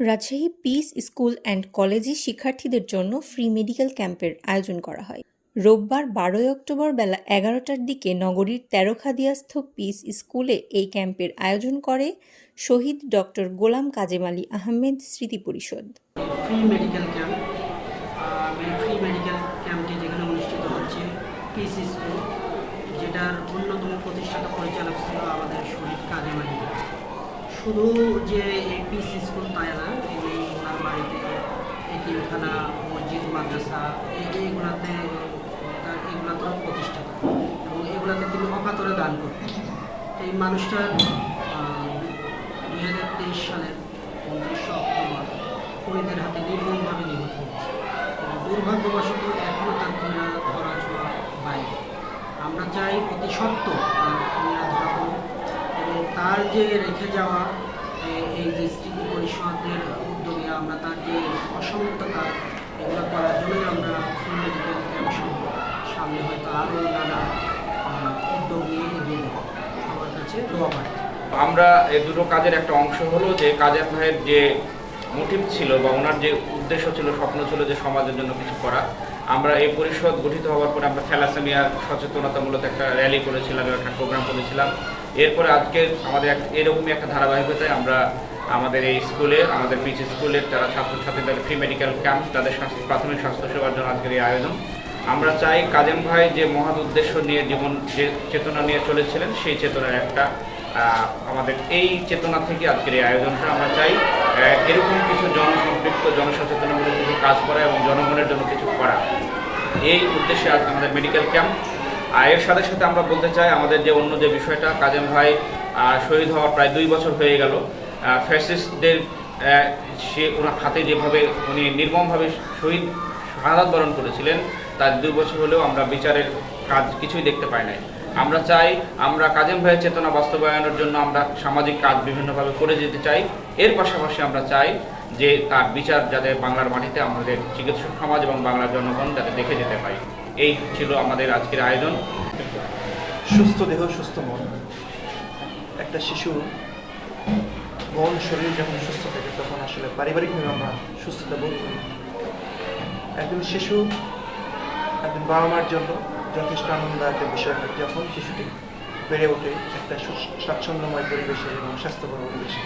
Rajshahi piece school and কলেজে শিক্ষার্থীদের জন্য ফ্রি মেডিকেল ক্যাম্পের আয়োজন করা হয়। রোববার বারোই অক্টোবর বেলা এগারোটার দিকে নগরীর তেরোখাদিয়াস্থ পিস স্কুলে এই ক্যাম্পের আয়োজন করে শহীদ ডক্টর গোলাম কাজেম আলী আহমেদ স্মৃতি পরিষদ। স্কুল যেটার অন্যতম প্রতিষ্ঠাতা পরিচালক ছিল আমাদের শহীদ কাজী মালিক শুধু যে এই পিসি স্কুল তাই না উনি ওনার বাড়িতে এতিমখানা মসজিদ, মাদ্রাসা এই- এইগুলাতে তার এগুলাতেও প্রতিষ্ঠাতা এবং এগুলাতে তিনি অকাতরে দান করতেন। এই মানুষটা দুই হাজার তেইশ সালের উনত্রিশে অক্টোবর খুনিদের হাতে নির্মমভাবে নিহত হয়েছে। দুর্ভাগ্যবশত এখনও তার খুনিরা ধরা, ছোঁয়া বাইরে আমরা চাই অতি সত্ত্ব তার খুনিরা ধরা পড়ুক এবং তার যে রেখে যাওয়া এই যে স্মৃতি পরিষদের উদ্যোগে আমরা তার যে অসংখ্যতা এগুলো করার জন্যই আমরা সামনে হয়তো আরও নানা উদ্যোগ নিয়ে এগিয়ে সবার কাছে দোয়া পাই আমরা এই দুটো কাজের একটা অংশ হলো যে কাজের ভাইয়ের যে মোটিভ ছিল বা ওনার যে উদ্দেশ্য ছিল, স্বপ্ন ছিল যে সমাজের জন্য কিছু করা আমরা এই পরিষদ গঠিত হওয়ার পরে আমরা থ্যালাসেমিয়ার সচেতনতামূলক একটা র্যালি করেছিলাম একটা প্রোগ্রাম করেছিলাম। এরপরে আজকে আমাদের এরকমই একটা ধারাবাহিকতায় আমরা আমাদের এই স্কুলে, আমাদের পিচ স্কুলের যারা ছাত্রছাত্রীদের ফ্রি মেডিকেল ক্যাম্প তাদের স্বাস্থ্য প্রাথমিক স্বাস্থ্যসেবার জন্য আজকের এই আয়োজন। আমরা চাই কাজেম ভাই যে মহৎ উদ্দেশ্য নিয়ে জীবন যে চেতনা নিয়ে চলেছিলেন, সেই চেতনার একটা আমাদের এই চেতনা থেকে আজকের এই আয়োজনটা আমরা চাই। এরকম কিছু জনসম্পৃক্ত জনসচেতনামূলক কিছু কাজ করা এবং জনগণের জন্য কিছু করা। এই উদ্দেশ্যে আজ আমাদের মেডিকেল ক্যাম্প এর সাথে সাথে আমরা বলতে চাই, আমাদের যে অন্য যে বিষয়টা, কাজেম ভাই শহীদ হওয়ার প্রায় দুই বছর হয়ে গেল। ফ্যাসিস্টদের সে ওনার হাতে যেভাবে উনি নির্মমভাবে শহীদ, শাহাদাত বরণ করেছিলেন, তার দুই বছর হলেও আমরা বিচারের কাজ কিছুই দেখতে পাই নাই। আমরা চাই, আমরা কাজেম ভাইয়ের চেতনা বাস্তবায়নের জন্য আমরা সামাজিক কাজ বিভিন্নভাবে করে যেতে চাই। এর পাশাপাশি আমরা চাই যে তার বিচার যাতে বাংলার মাটিতে আমাদের চিকিৎসক সমাজ এবং বাংলার জনগণ যাতে দেখে যেতে পাই এই ছিল আমাদের আজকের আয়োজন। সুস্থ দেহ, সুস্থ মন। একটা শিশু মন, শরীর যখন সুস্থ থাকে, তখন আসলে পারিবারিকভাবে আমরা সুস্থতা বোধ করি। একজন শিশু, একজন বাবা মার জন্য যথেষ্ট আনন্দ একটা বিষয় হয়, যখন শিশুটি বেড়ে ওঠে একটা স্বাচ্ছন্দ্যময় পরিবেশে এবং স্বাস্থ্যকর পরিবেশে।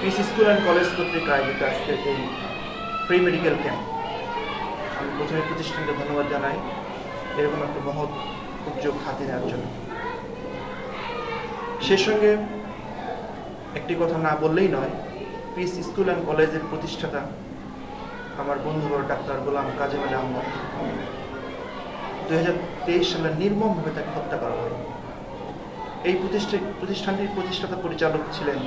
পিস স্কুল অ্যান্ড কলেজ কর্তৃক আয়োজিত আজকে এই প্রি মেডিকেল ক্যাম্প। আমি প্রথমে প্রতিষ্ঠানকে ধন্যবাদ জানাই। এরকম একটা মহৎ উদ্যোগ হাতে নেওয়ার জন্য। সেই সঙ্গে একটি কথা না বললেই নয় পিস স্কুল অ্যান্ড কলেজের প্রতিষ্ঠাতা আমার বন্ধু বড় ডাক্তার গোলাম কাজেম আলী আহমদ দুই হাজার তেইশ সালে নির্মমভাবে তাকে হত্যা করা হয়। এই প্রতিষ্ঠা প্রতিষ্ঠানটির প্রতিষ্ঠাতা পরিচালক ছিলেন।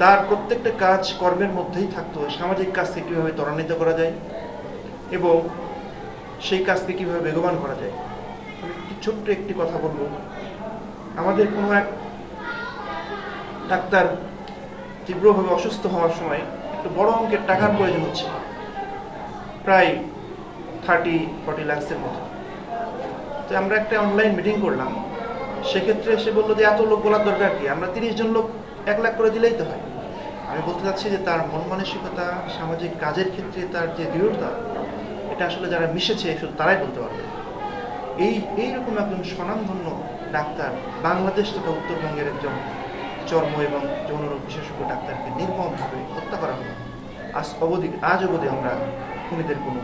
তার প্রত্যেকটা কাজ কর্মের মধ্যেই থাকতো। সামাজিক কাজকে কীভাবে ত্বরান্বিত করা যায় এবং সেই কাজকে কীভাবে বেগবান করা যায়? আমি একটি ছোট্ট একটি কথা বলব। আমাদের কোনো এক ডাক্তার তীব্রভাবে অসুস্থ হওয়ার সময় একটু বড় অঙ্কের টাকার প্রয়োজন হচ্ছে। প্রায় থার্টি ফর্টি লাক্সের মতো। তো আমরা একটা অনলাইন মিটিং করলাম। সেক্ষেত্রে সে বলল যে, এত লোক বলার দরকার কি? আমরা তিরিশ জন লোক এক লাখ করে দিলেই তো হয়। আমি বলতে চাচ্ছি যে, তার মন মানসিকতা সামাজিক কাজের ক্ষেত্রে তার যে দৃঢ়তা এটা আসলে যারা মিশেছে শুধু তারাই বলতে পারবে। এই এইরকম একজন স্বনামধন্য ডাক্তার বাংলাদেশ তথা উত্তরবঙ্গের একজন চর্ম এবং যৌনরোগ বিশেষজ্ঞ ডাক্তারকে নির্মমভাবে হত্যা করা হলো। আজ অবধি আজ অবধি আমরা খুনিদের কোনো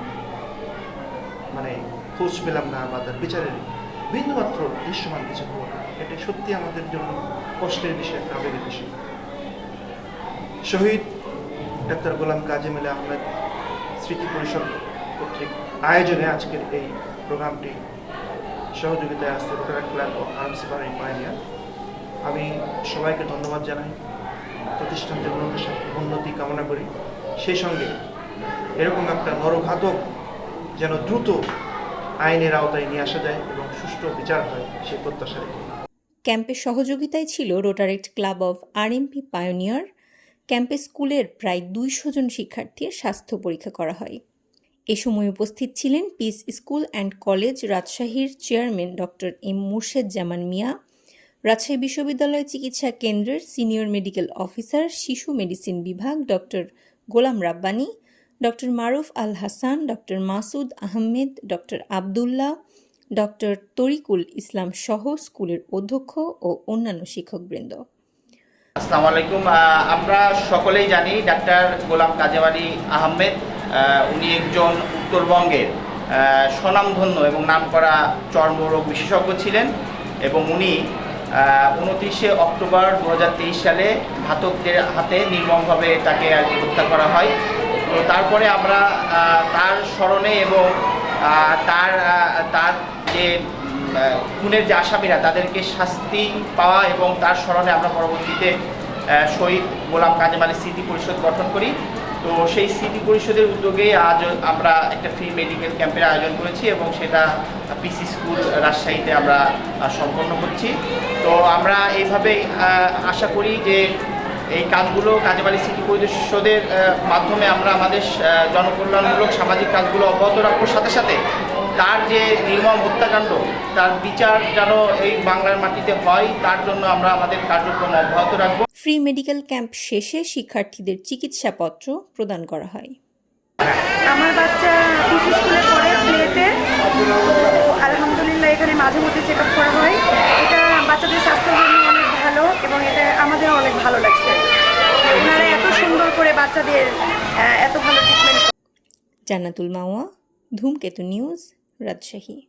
মানে খোঁজ পেলাম না বা তার বিচারের বিন্দুমাত্র দৃশ্যমান কিছু হলো না। এটা সত্যি আমাদের জন্য কষ্টের বিষয় একটা আবেগের বিষয়। শহীদ ডাক্তার গোলাম কাজী মেলে আহমেদ স্মৃতি পরিষদ কর্তৃক আয়োজনে আজকের এই প্রোগ্রামটি সহযোগিতায় আসছে রোটারি ক্লাব ও আর্মসি বাড়ি পায়নিয়ার আমি সবাইকে ধন্যবাদ জানাই প্রতিষ্ঠানটির উন্নতি কামনা করি। সেই সঙ্গে এরকম একটা নরঘাতক যেন দ্রুত আইনের আওতায় নিয়ে আসা যায় এবং সুষ্ঠু বিচার হয় সেই প্রত্যাশা রেখে। ক্যাম্পের সহযোগিতায় ছিল Rotaract club of RMP pioneer. ক্যাম্পে স্কুলের প্রায় দুইশো জন শিক্ষার্থীর স্বাস্থ্য পরীক্ষা করা হয়। এ সময় উপস্থিত ছিলেন পিস স্কুল অ্যান্ড কলেজ রাজশাহীর chairman doctor M Murshed Zaman Mia Rajshahi বিশ্ববিদ্যালয় চিকিৎসা কেন্দ্রের সিনিয়র মেডিকেল অফিসার শিশু মেডিসিন বিভাগ doctor Golam Rabbani doctor Maruf Al Hasan doctor Masud Ahmed doctor Abdullah doctor Tarikul Islam সহ স্কুলের অধ্যক্ষ ও অন্যান্য শিক্ষকবৃন্দ। আসসালামু আলাইকুম। আমরা সকলেই জানি ডাক্তার গোলাম কাজেওয়ালি আহমেদ আহ, উনি একজন উত্তরবঙ্গের স্বনামধন্য এবং নামকরা চর্মরোগ বিশেষজ্ঞ ছিলেন এবং উনি উনত্রিশে অক্টোবর দু হাজার তেইশ সালে ঘাতকদের হাতে নির্মমভাবে তাকে আর কি হত্যা করা হয়। তো তারপরে আমরা তার স্মরণে এবং তার তার যে খুনের যে আসামিরা, তাদেরকে শাস্তি পাওয়া এবং তার স্মরণে আমরা পরবর্তীতে শহীদ গোলাম কাজেম আলী স্মৃতি পরিষদ গঠন করি। তো সেই সিটি পরিষদের উদ্যোগে আজ আমরা একটা ফ্রি মেডিকেল ক্যাম্পের আয়োজন করেছি এবং সেটা পিসি স্কুল রাজশাহীতে আমরা সম্পন্ন করছি। তো আমরা এইভাবে আশা করি যে এই কাজগুলো কাজেবাড়ি সিটি পরিষদের মাধ্যমে আমরা আমাদের জনকল্যাণমূলক সামাজিক কাজগুলো অব্যাহত রাখব। সাথে সাথে তার যে নির্মম হত্যাকাণ্ড তার বিচার যেন এই বাংলার মাটিতে হয় তার জন্য আমরা আমাদের কার্যক্রম অব্যাহত রাখব। ফ্রি মেডিকেল ক্যাম্প শেষে শিক্ষার্থীদের চিকিৎসাপত্র প্রদান করা হয়। আমার বাচ্চা পিসি স্কুলে পড়ে প্লেতে তো আলহামদুলিল্লাহ এখানে মাঝে মধ্যে চেক আপ করা হয়। এটা বাচ্চাদের স্বাস্থ্যের জন্য অনেক ভালো এবং এটা আমাদের অনেক ভালো লাগছে। ওনারা এত সুন্দর করে বাচ্চাদের আহ, এত ভালো ট্রিটমেন্ট জান্নাতুল মাওয়া ধূমকেতু নিউজ রাজশাহী